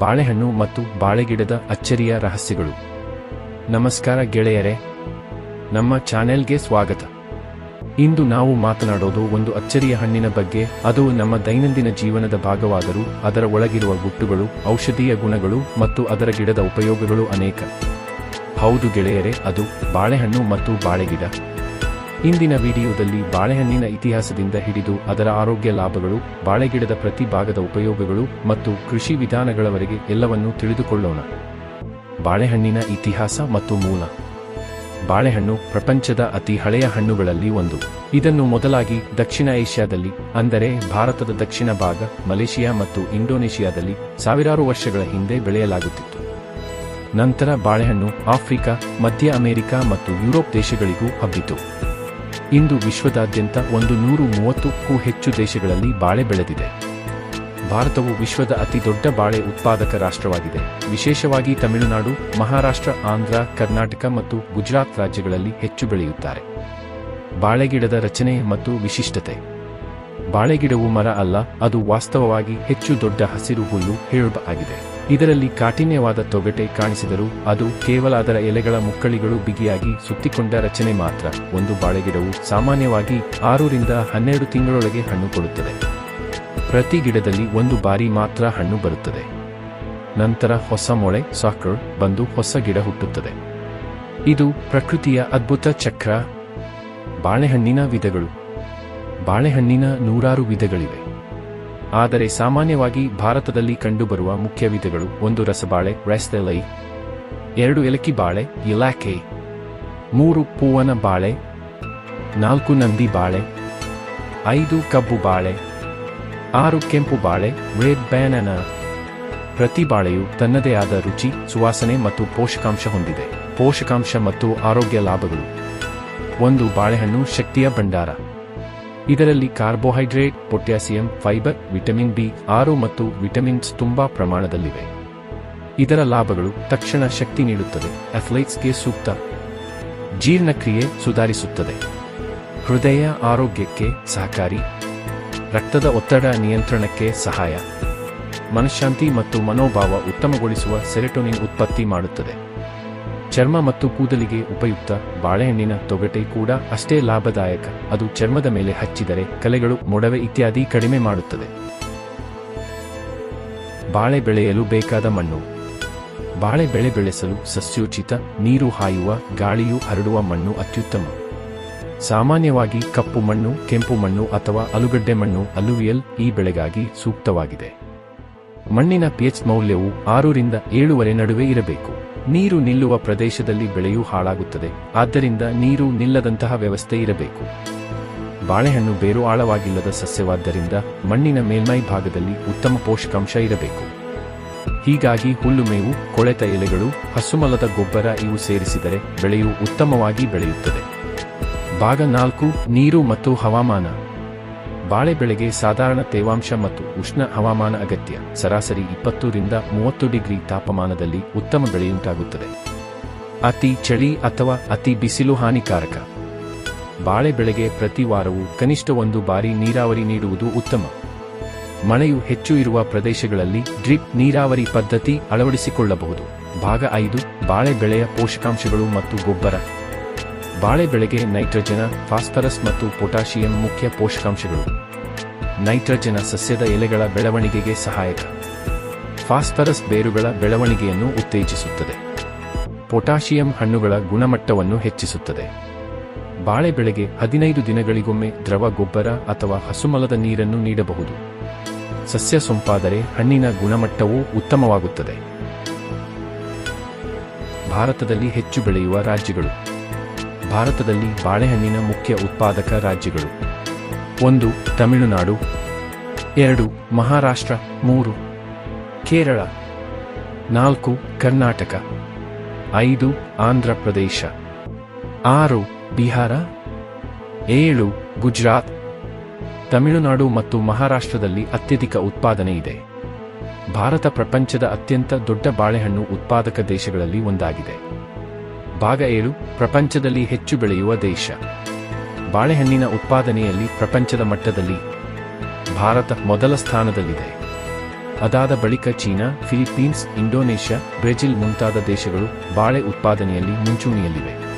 ಬಾಳೆಹಣ್ಣು ಮತ್ತು ಬಾಳೆಗಿಡದ ಅಚ್ಚರಿಯ ರಹಸ್ಯಗಳು. ನಮಸ್ಕಾರ ಗೆಳೆಯರೇ, ನಮ್ಮ ಚಾನೆಲ್ಗೆ ಸ್ವಾಗತ. ಇಂದು ನಾವು ಮಾತನಾಡೋದು ಒಂದು ಅಚ್ಚರಿಯ ಹಣ್ಣಿನ ಬಗ್ಗೆ, ಅದು ನಮ್ಮ ದೈನಂದಿನ ಜೀವನದ ಭಾಗವಾದರೂ, ಅದರ ಒಳಗಿರುವ ಗುಟ್ಟುಗಳು, ಔಷಧೀಯ ಗುಣಗಳು ಮತ್ತು ಅದರ ಗಿಡದ ಉಪಯೋಗಗಳು ಅನೇಕ. ಹೌದು ಗೆಳೆಯರೇ, ಅದು ಬಾಳೆಹಣ್ಣು ಮತ್ತು ಬಾಳೆಗಿಡ. ಇಂದಿನ ವಿಡಿಯೋದಲ್ಲಿ ಬಾಳೆಹಣ್ಣಿನ ಇತಿಹಾಸದಿಂದ ಹಿಡಿದು ಅದರ ಆರೋಗ್ಯ ಲಾಭಗಳು, ಬಾಳೆಗಿಡದ ಪ್ರತಿ ಭಾಗದ ಉಪಯೋಗಗಳು ಮತ್ತು ಕೃಷಿ ವಿಧಾನಗಳವರೆಗೆ ಎಲ್ಲವನ್ನೂ ತಿಳಿದುಕೊಳ್ಳೋಣ. ಬಾಳೆಹಣ್ಣಿನ ಇತಿಹಾಸ ಮತ್ತು ಮೂಲ. ಬಾಳೆಹಣ್ಣು ಪ್ರಪಂಚದ ಅತಿ ಹಳೆಯ ಹಣ್ಣುಗಳಲ್ಲಿ ಒಂದು. ಇದನ್ನು ಮೊದಲಾಗಿ ದಕ್ಷಿಣ ಏಷ್ಯಾದಲ್ಲಿ, ಅಂದರೆ ಭಾರತದ ದಕ್ಷಿಣ ಭಾಗ, ಮಲೇಷಿಯಾ ಮತ್ತು ಇಂಡೋನೇಷಿಯಾದಲ್ಲಿ ಸಾವಿರಾರು ವರ್ಷಗಳ ಹಿಂದೆ ಬೆಳೆಯಲಾಗುತ್ತಿತ್ತು. ನಂತರ ಬಾಳೆಹಣ್ಣು ಆಫ್ರಿಕಾ, ಮಧ್ಯ ಅಮೆರಿಕ ಮತ್ತು ಯುರೋಪ್ ದೇಶಗಳಿಗೂ ಹಬ್ಬಿತು. ಇಂದು ವಿಶ್ವದಾದ್ಯಂತ ಒಂದು ನೂರು ಮೂವತ್ತಕ್ಕೂ ಹೆಚ್ಚು ದೇಶಗಳಲ್ಲಿ ಬಾಳೆ ಬೆಳೆದಿದೆ. ಭಾರತವು ವಿಶ್ವದ ಅತಿ ದೊಡ್ಡ ಬಾಳೆ ಉತ್ಪಾದಕ ರಾಷ್ಟ್ರವಾಗಿದೆ. ವಿಶೇಷವಾಗಿ ತಮಿಳುನಾಡು, ಮಹಾರಾಷ್ಟ್ರ, ಆಂಧ್ರ, ಕರ್ನಾಟಕ ಮತ್ತು ಗುಜರಾತ್ ರಾಜ್ಯಗಳಲ್ಲಿ ಹೆಚ್ಚು ಬೆಳೆಯುತ್ತಾರೆ. ಬಾಳೆಗಿಡದ ರಚನೆ ಮತ್ತು ವಿಶಿಷ್ಟತೆ. ಬಾಳೆಗಿಡವು ಮರ ಅಲ್ಲ, ಅದು ವಾಸ್ತವವಾಗಿ ಹೆಚ್ಚು ದೊಡ್ಡ ಹಸಿರು ಹುಲ್ಲು ಹೇಳುಬ ಆಗಿದೆ. ಇದರಲ್ಲಿ ಕಾಠಿಣ್ಯವಾದ ತೊಗಟೆ ಕಾಣಿಸಿದರೂ ಅದು ಕೇವಲ ಅದರ ಎಲೆಗಳ ಮುಕ್ಕಳಿಗಳು ಬಿಗಿಯಾಗಿ ಸುತ್ತಿಕೊಂಡ ರಚನೆ ಮಾತ್ರ. ಒಂದು ಬಾಳೆಗಿಡವು ಸಾಮಾನ್ಯವಾಗಿ ಆರರಿಂದ ಹನ್ನೆರಡು ತಿಂಗಳೊಳಗೆ ಹಣ್ಣು ಕೊಡುತ್ತದೆ. ಪ್ರತಿ ಗಿಡದಲ್ಲಿ ಒಂದು ಬಾರಿ ಮಾತ್ರ ಹಣ್ಣು ಬರುತ್ತದೆ. ನಂತರ ಹೊಸ ಮೊಳೆ, ಸಾಕರ್, ಬಂದು ಹೊಸ ಗಿಡ ಹುಟ್ಟುತ್ತದೆ. ಇದು ಪ್ರಕೃತಿಯ ಅದ್ಭುತ ಚಕ್ರ. ಬಾಳೆಹಣ್ಣಿನ ವಿಧಗಳು. ಬಾಳೆಹಣ್ಣಿನ ನೂರಾರು ವಿಧಗಳಿವೆ. ಆದರೆ ಸಾಮಾನ್ಯವಾಗಿ ಭಾರತದಲ್ಲಿ ಕಂಡುಬರುವ ಮುಖ್ಯ ವಿಧಗಳು ಒಂದು ರಸಬಾಳೆ ರೆಸ್ತೆಲೈ ಎರಡು ಎಲಕಿ ಬಾಳೆ ಇಲಾಖೆ ಮೂರು ಪೂವನ ಬಾಳೆ, ನಾಲ್ಕು ನಂದಿ ಬಾಳೆ, ಐದು ಕಬ್ಬು ಬಾಳೆ, ಆರು ಕೆಂಪು ಬಾಳೆ, ರೆಡ್ ಬ್ಯಾನನ. ಪ್ರತಿ ಬಾಳೆಯು ತನ್ನದೇ ಆದ ರುಚಿ, ಸುವಾಸನೆ ಮತ್ತು ಪೋಷಕಾಂಶ ಹೊಂದಿದೆ. ಪೋಷಕಾಂಶ ಮತ್ತು ಆರೋಗ್ಯ ಲಾಭಗಳು. ಒಂದು ಬಾಳೆಹಣ್ಣು ಶಕ್ತಿಯ ಭಂಡಾರ. ಇದರಲ್ಲಿ carbohydrate, potassium, fibre, vitamin B, ಆರು ಮತ್ತು ವಿಟಮಿನ್ಸ್ ತುಂಬಾ ಪ್ರಮಾಣದಲ್ಲಿವೆ. ಇದರ ಲಾಭಗಳು ತಕ್ಷಣ ಶಕ್ತಿ ನೀಡುತ್ತದೆ, ಅಥ್ಲೈಟ್ಸ್ಗೆ ಸೂಕ್ತ ಜೀರ್ಣಕ್ರಿಯೆ ಸುಧಾರಿಸುತ್ತದೆ. ಹೃದಯ ಆರೋಗ್ಯಕ್ಕೆ ಸಹಕಾರಿ, ರಕ್ತದ ಒತ್ತಡ ನಿಯಂತ್ರಣಕ್ಕೆ ಸಹಾಯ, ಮನಃಶಾಂತಿ ಮತ್ತು ಮನೋಭಾವ ಉತ್ತಮಗೊಳಿಸುವ ಸೆರೆಟೋನಿನ್ ಉತ್ಪತ್ತಿ ಮಾಡುತ್ತದೆ. ಚರ್ಮ ಮತ್ತು ಕೂದಲಿಗೆ ಉಪಯುಕ್ತ ಬಾಳೆಹಣ್ಣಿನ ತೊಗಟೆ ಕೂಡ ಅಷ್ಟೇ ಲಾಭದಾಯಕ. ಅದು ಚರ್ಮದ ಮೇಲೆ ಹಚ್ಚಿದರೆ ಕಲೆಗಳು ಮೊಡವೆ ಇತ್ಯಾದಿ ಕಡಿಮೆ ಮಾಡುತ್ತದೆ. ಬಾಳೆ ಬೆಳೆಯಲು ಬೇಕಾದ ಮಣ್ಣು. ಬಾಳೆ ಬೆಳೆ ಬೆಳೆಸಲು ಸಸ್ಯೋಚಿತ, ನೀರು ಹಾಯುವ, ಗಾಳಿಯು ಹರಡುವ ಮಣ್ಣು ಅತ್ಯುತ್ತಮ. ಸಾಮಾನ್ಯವಾಗಿ ಕಪ್ಪು ಮಣ್ಣು, ಕೆಂಪು ಮಣ್ಣು ಅಥವಾ ಅಲುಗಡ್ಡೆ ಮಣ್ಣು ಅಲುವಿಯಲ್ ಈ ಬೆಳೆಗಾಗಿ ಸೂಕ್ತವಾಗಿದೆ. ಮಣ್ಣಿನ ಪಿಎಚ್ ಮೌಲ್ಯವು ಆರರಿಂದ ಏಳುವರೆ ನಡುವೆ ಇರಬೇಕು. ನೀರು ನಿಲ್ಲುವ ಪ್ರದೇಶದಲ್ಲಿ ಬೆಳೆಯೂ ಹಾಳಾಗುತ್ತದೆ. ಆದ್ದರಿಂದ ನೀರು ನಿಲ್ಲದಂತಹ ವ್ಯವಸ್ಥೆ ಇರಬೇಕು. ಬಾಳೆಹಣ್ಣು ಬೇರು ಆಳವಾಗಿಲ್ಲದ ಸಸ್ಯವಾದ್ದರಿಂದ ಮಣ್ಣಿನ ಮೇಲ್ಮೈ ಭಾಗದಲ್ಲಿ ಉತ್ತಮ ಪೋಷಕಾಂಶ ಇರಬೇಕು. ಹೀಗಾಗಿ ಹುಲ್ಲು ಮೇವು, ಕೊಳೆತ ಎಲೆಗಳು, ಹಸುಮಲದ ಗೊಬ್ಬರ ಇವು ಸೇರಿಸಿದರೆ ಬೆಳೆಯು ಉತ್ತಮವಾಗಿ ಬೆಳೆಯುತ್ತದೆ. ಭಾಗ ನಾಲ್ಕು, ನೀರು ಮತ್ತು ಹವಾಮಾನ. ಬಾಳೆ ಬೆಳೆಗೆ ಸಾಧಾರಣ ತೇವಾಂಶ ಮತ್ತು ಉಷ್ಣ ಹವಾಮಾನ ಅಗತ್ಯ. ಸರಾಸರಿ ಇಪ್ಪತ್ತರಿಂದ ಮೂವತ್ತು ಡಿಗ್ರಿ ತಾಪಮಾನದಲ್ಲಿ ಉತ್ತಮ ಬೆಳೆಯುಂಟಾಗುತ್ತದೆ. ಅತಿ ಚಳಿ ಅಥವಾ ಅತಿ ಬಿಸಿಲು ಹಾನಿಕಾರಕ. ಬಾಳೆ ಬೆಳೆಗೆ ಪ್ರತಿ ವಾರವೂ ಕನಿಷ್ಠ ಒಂದು ಬಾರಿ ನೀರಾವರಿ ನೀಡುವುದು ಉತ್ತಮ. ಮಳೆಯು ಹೆಚ್ಚು ಇರುವ ಪ್ರದೇಶಗಳಲ್ಲಿ ಡ್ರಿಪ್ ನೀರಾವರಿ ಪದ್ಧತಿ ಅಳವಡಿಸಿಕೊಳ್ಳಬಹುದು. ಭಾಗ ಐದು, ಬಾಳೆ ಬೆಳೆಯ ಪೋಷಕಾಂಶಗಳು ಮತ್ತು ಗೊಬ್ಬರ. ಬಾಳೆ ಬೆಳೆಗೆ ನೈಟ್ರೋಜನ, ಫಾಸ್ಫರಸ್ ಮತ್ತು ಪೊಟ್ಯಾಷಿಯಂ ಮುಖ್ಯ ಪೋಷಕಾಂಶಗಳು. ನೈಟ್ರೋಜನ ಸಸ್ಯದ ಎಲೆಗಳ ಬೆಳವಣಿಗೆಗೆ ಸಹಾಯಕ. ಫಾಸ್ಫರಸ್ ಬೇರುಗಳ ಬೆಳವಣಿಗೆಯನ್ನು ಉತ್ತೇಜಿಸುತ್ತದೆ. ಪೊಟ್ಯಾಷಿಯಂ ಹಣ್ಣುಗಳ ಗುಣಮಟ್ಟವನ್ನು ಹೆಚ್ಚಿಸುತ್ತದೆ. ಬಾಳೆ ಬೆಳೆಗೆ ಹದಿನೈದು ದಿನಗಳಿಗೊಮ್ಮೆ ದ್ರವ ಗೊಬ್ಬರ ಅಥವಾ ಹಸುಮಲದ ನೀರನ್ನು ನೀಡಬಹುದು. ಸಸ್ಯ ಸೊಂಪಾದರೆ ಹಣ್ಣಿನ ಗುಣಮಟ್ಟವೂ ಉತ್ತಮವಾಗುತ್ತದೆ. ಭಾರತದಲ್ಲಿ ಹೆಚ್ಚು ಬೆಳೆಯುವ ರಾಜ್ಯಗಳು. ಭಾರತದಲ್ಲಿ ಬಾಳೆಹಣ್ಣಿನ ಮುಖ್ಯ ಉತ್ಪಾದಕ ರಾಜ್ಯಗಳು. ಒಂದು, ತಮಿಳುನಾಡು. ಎರಡು, ಮಹಾರಾಷ್ಟ್ರ. ಮೂರು, ಕೇರಳ. ನಾಲ್ಕು, ಕರ್ನಾಟಕ. ಐದು ಆಂಧ್ರ ಪ್ರದೇಶ ಆರು, ಬಿಹಾರ. ಏಳು, ಗುಜರಾತ್. ತಮಿಳುನಾಡು ಮತ್ತು ಮಹಾರಾಷ್ಟ್ರದಲ್ಲಿ ಅತ್ಯಧಿಕ ಉತ್ಪಾದನೆ ಇದೆ. ಭಾರತ ಪ್ರಪಂಚದ ಅತ್ಯಂತ ದೊಡ್ಡ ಬಾಳೆಹಣ್ಣು ಉತ್ಪಾದಕ ದೇಶಗಳಲ್ಲಿ ಒಂದಾಗಿದೆ. ಭಾಗ ಏಳು, ಪ್ರಪಂಚದಲ್ಲಿ ಹೆಚ್ಚು ಬೆಳೆಯುವ ದೇಶ. ಬಾಳೆಹಣ್ಣಿನ ಉತ್ಪಾದನೆಯಲ್ಲಿ ಪ್ರಪಂಚದ ಮಟ್ಟದಲ್ಲಿ ಭಾರತ ಮೊದಲ ಸ್ಥಾನದಲ್ಲಿದೆ. ಅದಾದ ಬಳಿಕ ಚೀನಾ ಫಿಲಿಪೀನ್ಸ್ ಇಂಡೋನೇಷ್ಯಾ, ಬ್ರೆಜಿಲ್ ಮುಂತಾದ ದೇಶಗಳು ಬಾಳೆ ಉತ್ಪಾದನೆಯಲ್ಲಿ ಮುಂಚೂಣಿಯಲ್ಲಿವೆ.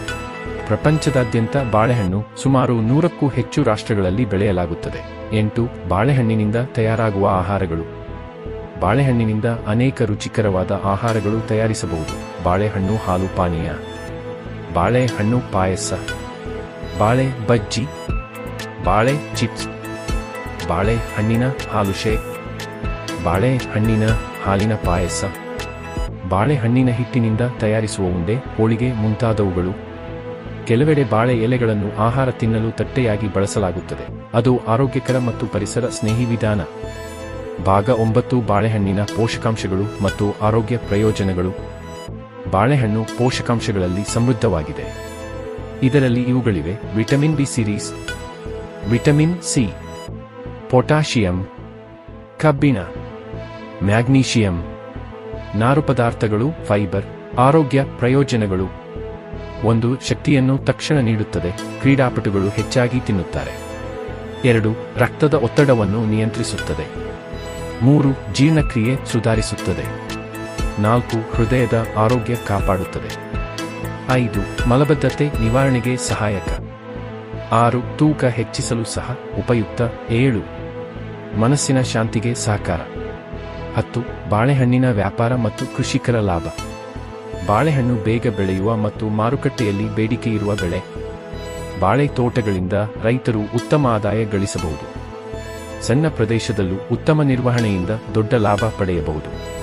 ಪ್ರಪಂಚದಾದ್ಯಂತ ಬಾಳೆಹಣ್ಣು ಸುಮಾರು ನೂರಕ್ಕೂ ಹೆಚ್ಚು ರಾಷ್ಟ್ರಗಳಲ್ಲಿ ಬೆಳೆಯಲಾಗುತ್ತದೆ. ಎಂಟು, ಬಾಳೆಹಣ್ಣಿನಿಂದ ತಯಾರಾಗುವ ಆಹಾರಗಳು. ಬಾಳೆಹಣ್ಣಿನಿಂದ ಅನೇಕ ರುಚಿಕರವಾದ ಆಹಾರಗಳು ತಯಾರಿಸಬಹುದು. ಬಾಳೆಹಣ್ಣು ಹಾಲು ಪಾನೀಯ. ಬಾಳೆಹಣ್ಣು ಪಾಯಸ. ಬಾಳೆ ಬಜ್ಜಿ. ಬಾಳೆ ಚಿಪ್ಸ್. ಬಾಳೆಹಣ್ಣಿನ ಹಾಲು ಶೇಕ್ ಬಾಳೆಹಣ್ಣಿನ ಹಾಲಿನ ಪಾಯಸ. ಬಾಳೆಹಣ್ಣಿನ ಹಿಟ್ಟಿನಿಂದ ತಯಾರಿಸುವ ಉಂಡೆ, ಹೋಳಿಗೆ ಮುಂತಾದವುಗಳು. ಕೆಲವೆಡೆ ಬಾಳೆ ಎಲೆಗಳನ್ನು ಆಹಾರ ತಿನ್ನಲು ತಟ್ಟೆಯಾಗಿ ಬಳಸಲಾಗುತ್ತದೆ. ಅದು ಆರೋಗ್ಯಕರ ಮತ್ತು ಪರಿಸರ ಸ್ನೇಹಿ ವಿಧಾನ. ಭಾಗ ಒಂಬತ್ತು ಬಾಳೆಹಣ್ಣಿನ ಪೋಷಕಾಂಶಗಳು ಮತ್ತು ಆರೋಗ್ಯ ಪ್ರಯೋಜನಗಳು. ಬಾಳೆಹಣ್ಣು ಪೋಷಕಾಂಶಗಳಲ್ಲಿ ಸಮೃದ್ಧವಾಗಿದೆ. ಇದರಲ್ಲಿ ಇವುಗಳಿವೆ vitamin B series, vitamin C, potassium, ಕಬ್ಬಿಣ, ಮ್ಯಾಗ್ನೀಷಿಯಂ, ನಾರು ಪದಾರ್ಥಗಳು, ಫೈಬರ್, ಆರೋಗ್ಯ ಪ್ರಯೋಜನಗಳು. ಒಂದು ಶಕ್ತಿಯನ್ನು ತಕ್ಷಣ ನೀಡುತ್ತದೆ, ಕ್ರೀಡಾಪಟುಗಳು ಹೆಚ್ಚಾಗಿ ತಿನ್ನುತ್ತಾರೆ. ಎರಡು, ರಕ್ತದ ಒತ್ತಡವನ್ನು ನಿಯಂತ್ರಿಸುತ್ತದೆ. ಮೂರು, ಜೀರ್ಣಕ್ರಿಯೆ ಸುಧಾರಿಸುತ್ತದೆ. ನಾಲ್ಕು ಹೃದಯದ ಆರೋಗ್ಯ ಕಾಪಾಡುತ್ತದೆ. ಐದು, ಮಲಬದ್ಧತೆ ನಿವಾರಣೆಗೆ ಸಹಾಯಕ. ಆರು, ತೂಕ ಹೆಚ್ಚಿಸಲು ಸಹ ಉಪಯುಕ್ತ. ಏಳು, ಮನಸ್ಸಿನ ಶಾಂತಿಗೆ ಸಹಕಾರ. ಹತ್ತು, ಬಾಳೆಹಣ್ಣಿನ ವ್ಯಾಪಾರ ಮತ್ತು ಕೃಷಿಕರ ಲಾಭ. ಬಾಳೆಹಣ್ಣು ಬೇಗ ಬೆಳೆಯುವ ಮತ್ತು ಮಾರುಕಟ್ಟೆಯಲ್ಲಿ ಬೇಡಿಕೆ ಇರುವ ಬೆಳೆ. ಬಾಳೆ ತೋಟಗಳಿಂದ ರೈತರು ಉತ್ತಮ ಆದಾಯ ಗಳಿಸಬಹುದು. ಸಣ್ಣ ಪ್ರದೇಶದಲ್ಲೂ ಉತ್ತಮ ನಿರ್ವಹಣೆಯಿಂದ ದೊಡ್ಡ ಲಾಭ ಪಡೆಯಬಹುದು.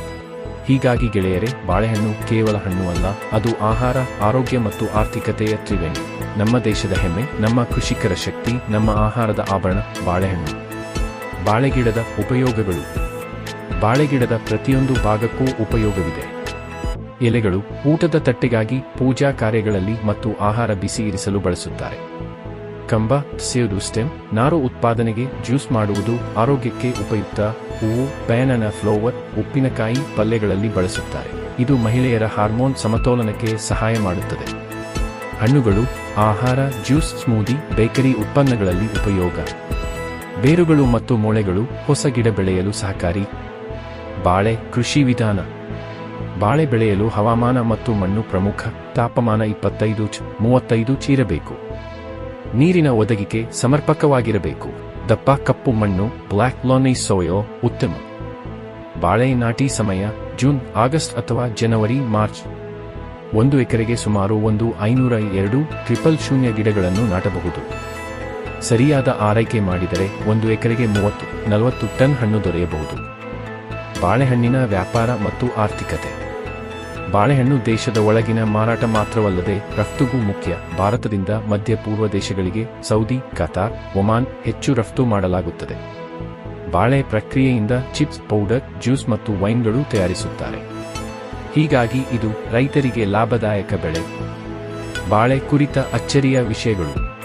ಹೀಗಾಗಿ ಗೆಳೆಯರೆ, ಬಾಳೆಹಣ್ಣು ಕೇವಲ ಹಣ್ಣು ಅಲ್ಲ, ಅದು ಆಹಾರ, ಆರೋಗ್ಯ ಮತ್ತು ಆರ್ಥಿಕತೆಯ ತ್ರಿವೇಣಿ. ನಮ್ಮ ದೇಶದ ಹೆಮ್ಮೆ, ನಮ್ಮ ಕೃಷಿಕರ ಶಕ್ತಿ, ನಮ್ಮ ಆಹಾರದ ಆಭರಣ, ಬಾಳೆಹಣ್ಣು. ಬಾಳೆಗಿಡದ ಉಪಯೋಗಗಳು. ಬಾಳೆಗಿಡದ ಪ್ರತಿಯೊಂದು ಭಾಗಕ್ಕೂ ಉಪಯೋಗವಿದೆ. ಎಲೆಗಳು ಊಟದ ತಟ್ಟೆಗಾಗಿ ಪೂಜಾ ಕಾರ್ಯಗಳಲ್ಲಿ ಮತ್ತು ಆಹಾರ ಬಿಸಿ ಇರಿಸಲು ಬಳಸುತ್ತಾರೆ. ಕಂಬ ಸೇದು ಸ್ಟೆಮ್, ನಾರು ಉತ್ಪಾದನೆಗೆ ಜ್ಯೂಸ್ ಮಾಡುವುದು ಆರೋಗ್ಯಕ್ಕೆ ಉಪಯುಕ್ತ ಹೂವು, ಬ್ಯಾನನ ಫ್ಲೋವರ್, ಉಪ್ಪಿನಕಾಯಿ ಪಲ್ಯಗಳಲ್ಲಿ ಬಳಸುತ್ತಾರೆ. ಇದು ಮಹಿಳೆಯರ ಹಾರ್ಮೋನ್ ಸಮತೋಲನಕ್ಕೆ ಸಹಾಯ ಮಾಡುತ್ತದೆ. ಹಣ್ಣುಗಳು, ಆಹಾರ, ಜ್ಯೂಸ್, ಸ್ಮೂದಿ, ಬೇಕರಿ ಉತ್ಪನ್ನಗಳಲ್ಲಿ ಉಪಯೋಗ. ಬೇರುಗಳು ಮತ್ತು ಮೊಳೆಗಳು ಹೊಸ ಗಿಡ ಬೆಳೆಯಲು ಸಹಕಾರಿ. ಬಾಳೆ ಕೃಷಿ ವಿಧಾನ. ಬಾಳೆ ಬೆಳೆಯಲು ಹವಾಮಾನ ಮತ್ತು ಮಣ್ಣು ಪ್ರಮುಖ. ತಾಪಮಾನ ಇಪ್ಪತ್ತೈದು ಮೂವತ್ತೈದು ಚೀರಬೇಕು. ನೀರಿನ ಒದಗಿಕೆ ಸಮರ್ಪಕವಾಗಿರಬೇಕು. ದಪ್ಪ ಕಪ್ಪು ಮಣ್ಣು, ಬ್ಲ್ಯಾಕ್ ಲೋನಿ ಸೋಯೋ ಉತ್ತಮ. ಬಾಳೆ ನಾಟಿ ಸಮಯ, ಜೂನ್, ಆಗಸ್ಟ್ ಅಥವಾ ಜನವರಿ, ಮಾರ್ಚ್. ಒಂದು ಎಕರೆಗೆ ಸುಮಾರು ಒಂದು ಐನೂರ ಎರಡು ಟ್ರಿಪಲ್ ಶೂನ್ಯ ಗಿಡಗಳನ್ನು ನಾಟಬಹುದು. ಸರಿಯಾದ ಆರೈಕೆ ಮಾಡಿದರೆ ಒಂದು ಎಕರೆಗೆ ಮೂವತ್ತು, ನಲವತ್ತು ಟನ್ ಹಣ್ಣು ದೊರೆಯಬಹುದು. ಬಾಳೆಹಣ್ಣಿನ ವ್ಯಾಪಾರ ಮತ್ತು ಆರ್ಥಿಕತೆ. ಬಾಳೆಹಣ್ಣು ದೇಶದ ಒಳಗಿನ ಮಾರಾಟ ಮಾತ್ರವಲ್ಲದೆ ರಫ್ತುಗೂ ಮುಖ್ಯ. ಭಾರತದಿಂದ ಮಧ್ಯ ಪೂರ್ವ ದೇಶಗಳಿಗೆ ಸೌದಿ, ಕತಾರ್, ಒಮಾನ್ ಹೆಚ್ಚು ರಫ್ತು ಮಾಡಲಾಗುತ್ತದೆ. ಬಾಳೆ ಪ್ರಕ್ರಿಯೆಯಿಂದ ಚಿಪ್ಸ್, ಪೌಡರ್, ಜ್ಯೂಸ್ ಮತ್ತು ವೈನ್ಗಳು ತಯಾರಿಸುತ್ತಾರೆ. ಹೀಗಾಗಿ ಇದು ರೈತರಿಗೆ ಲಾಭದಾಯಕ ಬೆಳೆ. ಬಾಳೆ ಕುರಿತ ಅಚ್ಚರಿಯ ವಿಷಯಗಳು.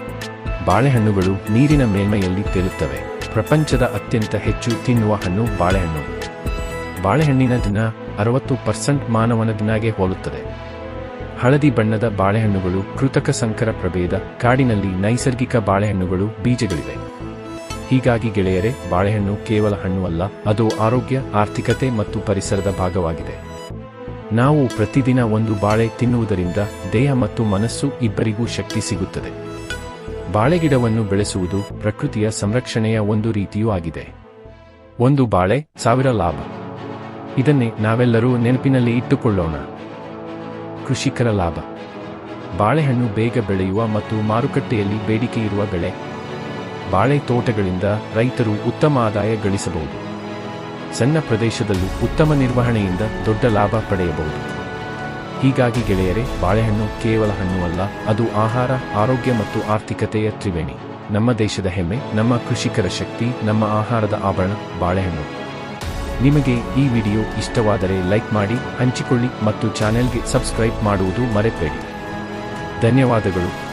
ಬಾಳೆಹಣ್ಣುಗಳು ನೀರಿನ ಮೇಲ್ಮೈಯಲ್ಲಿ ತೇಲುತ್ತವೆ. ಪ್ರಪಂಚದ ಅತ್ಯಂತ ಹೆಚ್ಚು ತಿನ್ನುವ ಹಣ್ಣು ಬಾಳೆಹಣ್ಣು. ಬಾಳೆಹಣ್ಣಿನ ದಿನ ಅರವತ್ತು ಪರ್ಸೆಂಟ್ ಮಾನವನ ದಿನಾಗೆ ಹೋಲುತ್ತದೆ. ಹಳದಿ ಬಣ್ಣದ ಬಾಳೆಹಣ್ಣುಗಳು ಕೃತಕ ಸಂಕರ ಪ್ರಭೇದ, ಕಾಡಿನಲ್ಲಿ ನೈಸರ್ಗಿಕ ಬಾಳೆಹಣ್ಣುಗಳು ಬೀಜಗಳಿವೆ. ಹೀಗಾಗಿ ಗೆಳೆಯರೆ, ಬಾಳೆಹಣ್ಣು ಕೇವಲ ಹಣ್ಣು ಅಲ್ಲ, ಅದು ಆರೋಗ್ಯ, ಆರ್ಥಿಕತೆ ಮತ್ತು ಪರಿಸರದ ಭಾಗವಾಗಿದೆ. ನಾವು ಪ್ರತಿದಿನ ಒಂದು ಬಾಳೆ ತಿನ್ನುವುದರಿಂದ ದೇಹ ಮತ್ತು ಮನಸ್ಸು ಇಬ್ಬರಿಗೂ ಶಕ್ತಿ ಸಿಗುತ್ತದೆ. ಬಾಳೆಗಿಡವನ್ನು ಬೆಳೆಸುವುದು ಪ್ರಕೃತಿಯ ಸಂರಕ್ಷಣೆಯ ಒಂದು ರೀತಿಯೂ ಆಗಿದೆ. ಒಂದು ಬಾಳೆ ಸಾವಿರ ಲಾಭ. ಇದನ್ನೇ ನಾವೆಲ್ಲರೂ ನೆನಪಿನಲ್ಲಿ ಇಟ್ಟುಕೊಳ್ಳೋಣ. ಕೃಷಿಕರ ಲಾಭ. ಬಾಳೆಹಣ್ಣು ಬೇಗ ಬೆಳೆಯುವ ಮತ್ತು ಮಾರುಕಟ್ಟೆಯಲ್ಲಿ ಬೇಡಿಕೆ ಇರುವ ಬೆಳೆ. ಬಾಳೆ ತೋಟಗಳಿಂದ ರೈತರು ಉತ್ತಮ ಆದಾಯ ಗಳಿಸಬಹುದು. ಸಣ್ಣ ಪ್ರದೇಶದಲ್ಲೂ ಉತ್ತಮ ನಿರ್ವಹಣೆಯಿಂದ ದೊಡ್ಡ ಲಾಭ ಪಡೆಯಬಹುದು. ಹೀಗಾಗಿ ಗೆಳೆಯರೆ, ಬಾಳೆಹಣ್ಣು ಕೇವಲ ಹಣ್ಣು ಅಲ್ಲ, ಅದು ಆಹಾರ, ಆರೋಗ್ಯ ಮತ್ತು ಆರ್ಥಿಕತೆಯ ತ್ರಿವೇಣಿ. ನಮ್ಮ ದೇಶದ ಹೆಮ್ಮೆ, ನಮ್ಮ ಕೃಷಿಕರ ಶಕ್ತಿ, ನಮ್ಮ ಆಹಾರದ ಆಭರಣ ಬಾಳೆಹಣ್ಣು. ನಿಮಗೆ ಈ ವಿಡಿಯೋ ಇಷ್ಟವಾದರೆ ಲೈಕ್ ಮಾಡಿ ಹಂಚಿಕೊಳ್ಳಿ ಮತ್ತು ಚಾನೆಲ್ಗೆ ಸಬ್ಸ್ಕ್ರೈಬ್ ಮಾಡುವುದು ಮರೆತಬೇಡಿ ಧನ್ಯವಾದಗಳು.